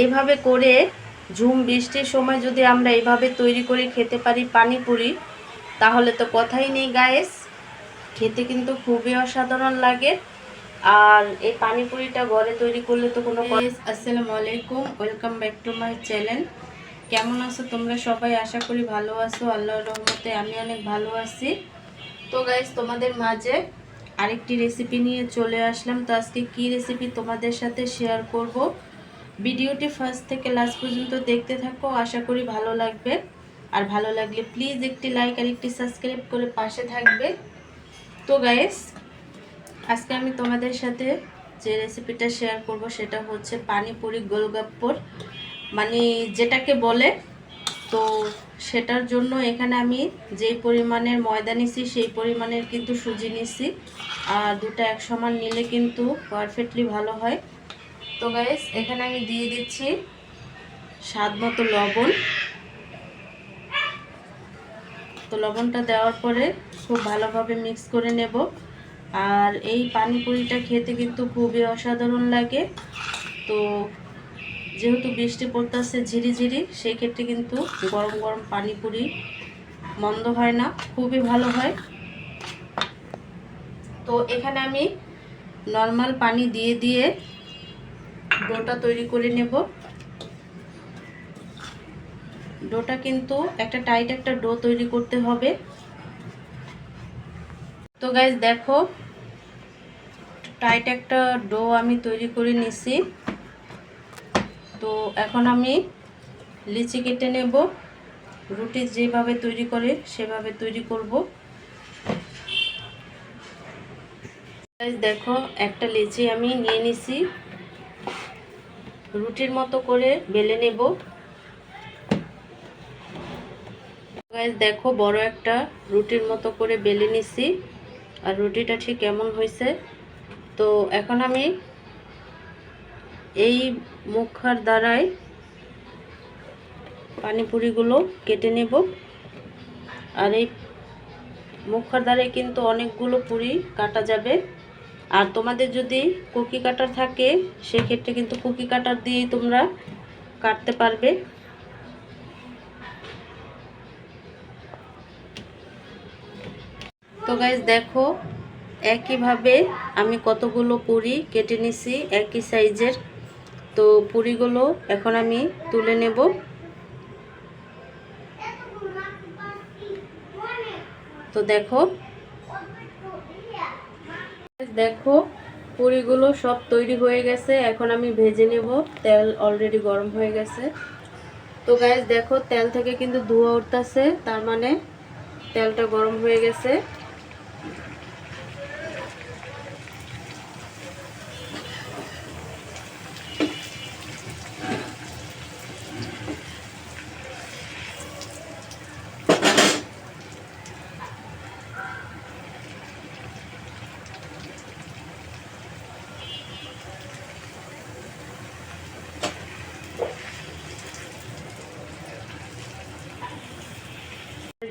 এইভাবে করে ঝুম বৃষ্টির সময় যদি আমরা এইভাবে তৈরি করে খেতে পারি পানিপুরি, তাহলে তো কথাই নেই গায়েস খেতে কিন্তু খুবই অসাধারণ লাগে। আর এই পানিপুরিটা ঘরে তৈরি করলে তো কোনো আসসালামু আলাইকুম। Welcome back to my channel কেমন আছো তোমরা সবাই? আশা করি ভালো আছো। আল্লাহর রহমতে আমি অনেক ভালো আছি। তো গাইস তোমাদের মাঝে আরেকটি রেসিপি নিয়ে চলে আসলাম। তো আজকে কি রেসিপি তোমাদের সাথে শেয়ার করব? ভিডিওটি ফার্স্ট থেকে লাস্ট পর্যন্ত দেখতে থাকো, আশা করি ভালো লাগবে। আর ভালো লাগলে প্লিজ একটি লাইক আর একটি সাবস্ক্রাইব করে পাশে থাকবে। তো গাইস আজকে আমি তোমাদের সাথে যে রেসিপিটা শেয়ার করব সেটা হচ্ছে পানিপুরি গোলগাপ্পর। মানে যেটাকে বলে, তো সেটার জন্য এখানে আমি যেই পরিমাণের ময়দা নিছি সেই পরিমাণের কিন্তু সুজি নিছি। আর দুটো এক সমান নিলে কিন্তু পারফেক্টলি ভালো হয়। তো গাইস এখানে আমি দিয়ে দিচ্ছি স্বাদ মতো লবণ। তো লবণটা দেওয়ার পরে খুব ভালোভাবে মিক্স করে নেব। আর এই পানিপুরিটা খেতে কিন্তু খুবই অসাধারণ লাগে। তো যেহেতু বৃষ্টি পড়তেছে ঝিরিঝিরি সেই ক্ষেত্রে কিন্তু গরম গরম পানিপুরি মন্দ হয় না, খুবই ভালো হয়। তো এখানে আমি নর্মাল পানি দিয়ে দিয়ে ডোটা তৈরি করে নেব। ডোটা কিন্তু একটা টাইট একটা ডো তৈরি করতে হবে। তো গাইজ দেখো টাইট একটা ডো আমি তৈরি করে নিছি। তো এখন আমি লিচি কেটে নেব। রুটি যেভাবে তৈরি করে সেভাবে তৈরি করব। দেখো, একটা লিচি আমি নিয়ে নিছি। রুটির মতো করে বেলে নেব। দেখো বড় একটা রুটির মতো করে বেলে নিছি। আর রুটিটা ঠিক কেমন হয়েছে? তো এখন আমি এই মুখার দ্বারাই পানিপুরিগুলো কেটে নেব। আর এই মুখার দ্বারাই কিন্তু অনেকগুলো পুরি কাটা যাবে। আর তোমাদের যদি কুকি কাটার থাকে, সেক্ষেত্রে কিন্তু কুকি কাটার দিয়েই তোমরা কাটতে পারবে। তো গাইজ দেখো, একইভাবে আমি কতগুলো পুরি কেটে নিছি, একই সাইজের। তো পুরিগুলো এখন আমি তুলে নেব। তো দেখো দেখো, পুরিগুলো সব তৈরি হয়ে গেছে। এখন আমি ভেজে নেব। তেল অলরেডি গরম হয়ে গেছে। তো গ্যাস দেখো, তেল থেকে কিন্তু ধোয়া উঠতেছে। তার মানে তেলটা গরম হয়ে গেছে।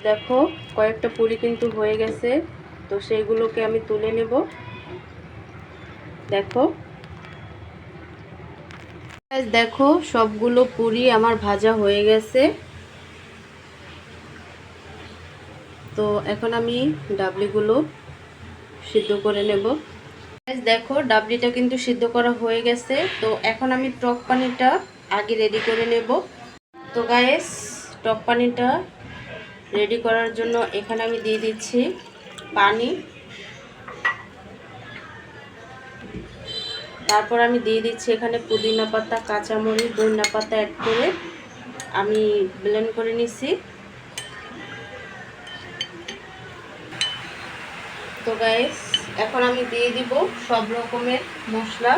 দেখো, কয়েকটা পুরি কিন্তু হয়ে গেছে, তো সেইগুলোকে আমি তুলে নেব। দেখো। দেখো, সবগুলো পুরি আমার ভাজা হয়ে গেছে। তো এখন আমি ডাবলিগুলো সিদ্ধ করে নেব। দেখো, ডাবলিটা কিন্তু সিদ্ধ করা হয়ে গেছে। তো এখন আমি টক পানিটা আগে রেডি করে নেব। তো গায়েস টক পানিটা রেডি করার জন্য এখানে আমি দিয়ে দিচ্ছি পানি। তারপর আমি দিয়ে দিচ্ছি এখানে পুদিনা পাতা, কাঁচামরিচ, ধনিয়া পাতা অ্যাড করে আমি ব্লেন্ড করে নিছি। তো গাইস এখন আমি দিয়ে দিব সব রকমের মশলা।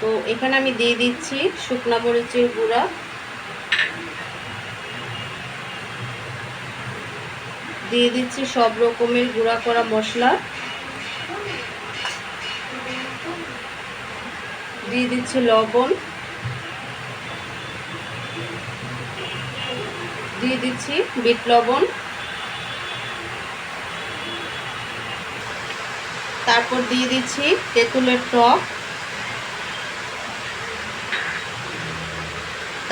তো এখানে আমি দিয়ে দিচ্ছি শুকনা মরিচের গুঁড়া। দিয়ে দিচ্ছি সব রকমের গুঁড়া করা মশলা। দিয়ে দিচ্ছি লবণ। দিয়ে দিচ্ছি বিট লবণ। তারপর দিয়ে দিচ্ছি তেঁতুলের টক।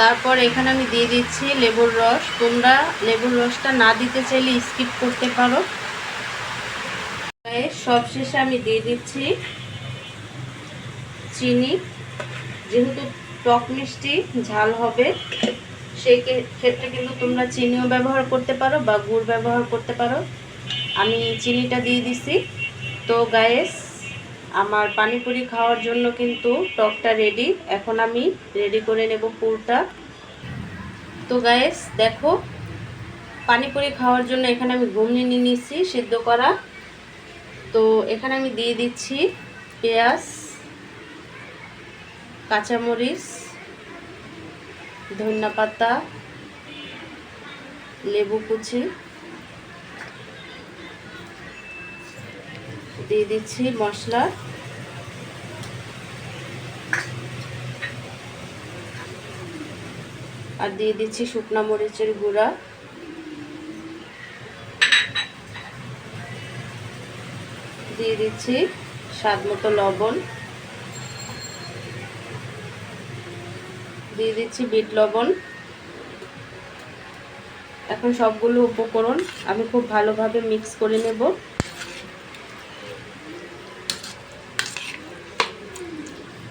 তারপর এখানে আমি দিয়ে দিচ্ছি লেবুর রস। তোমরা লেবুর রসটা না দিতে চাইলে স্কিপ করতে পারো। সবশেষে আমি দিয়ে দিচ্ছি চিনি। যেহেতু টক মিষ্টি, ঝাল হবে, সেই ক্ষেত্রে কিন্তু তোমরা চিনিও ব্যবহার করতে পারো বা গুড় ব্যবহার করতে পারো। আমি চিনিটা দিয়ে দিছি। তো গায়েস আমার পানিপুরি খাওয়ার জন্য কিন্তু টকটা রেডি এখন আমি রেডি করে নেব পুরটা। তো গায়েস দেখো, পানিপুরি খাওয়ার জন্য এখানে আমি ঘুমনি নিয়ে নিচ্ছি সিদ্ধ করা। তো এখানে আমি দিয়ে দিচ্ছি পেঁয়াজ, কাঁচামরিচ ধনিয়া পাতা লেবু কুচি। দিয়ে দিচ্ছি মশলা। আর দিয়ে দিচ্ছি শুকনো মরিচের গুঁড়া। দিয়ে দিচ্ছি স্বাদ মতো লবণ। দিয়ে দিচ্ছি বিট লবণ। এখন সবগুলো উপকরণ আমি খুব ভালোভাবে মিক্স করে নেব।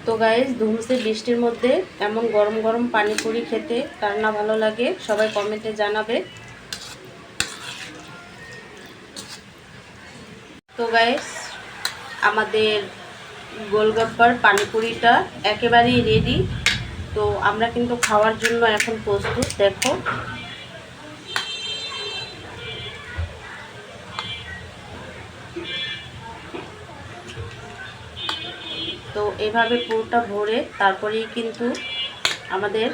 তো গাইজ ধুমসে বৃষ্টির মধ্যে এমন গরম গরম পানিপুরি খেতে কার না ভালো লাগে, সবাই কমেন্টে জানাবে। তো গাইস আমাদের গোলগাপ্পার পানিপুরিটা একেবারেই রেডি তো আমরা কিন্তু খাওয়ার জন্য এখন প্রস্তুত, দেখো। তো এভাবে পুরোটা ভরে তারপরেই কিন্তু আমাদের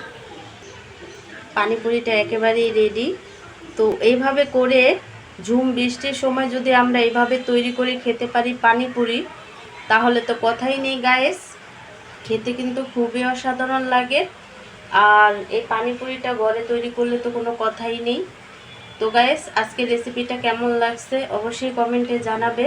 পানিপুরিটা একেবারেই রেডি তো এইভাবে করে ঝুম বৃষ্টির সময় যদি আমরা এইভাবে তৈরি করে খেতে পারি পানিপুরি, তাহলে তো কথাই নেই গায়েস খেতে কিন্তু খুবই অসাধারণ লাগে। আর এই পানিপুরিটা ঘরে তৈরি করলে তো কোনো কথাই নেই। তো গায়েস আজকে রেসিপিটা কেমন লাগছে অবশ্যই কমেন্টে জানাবে।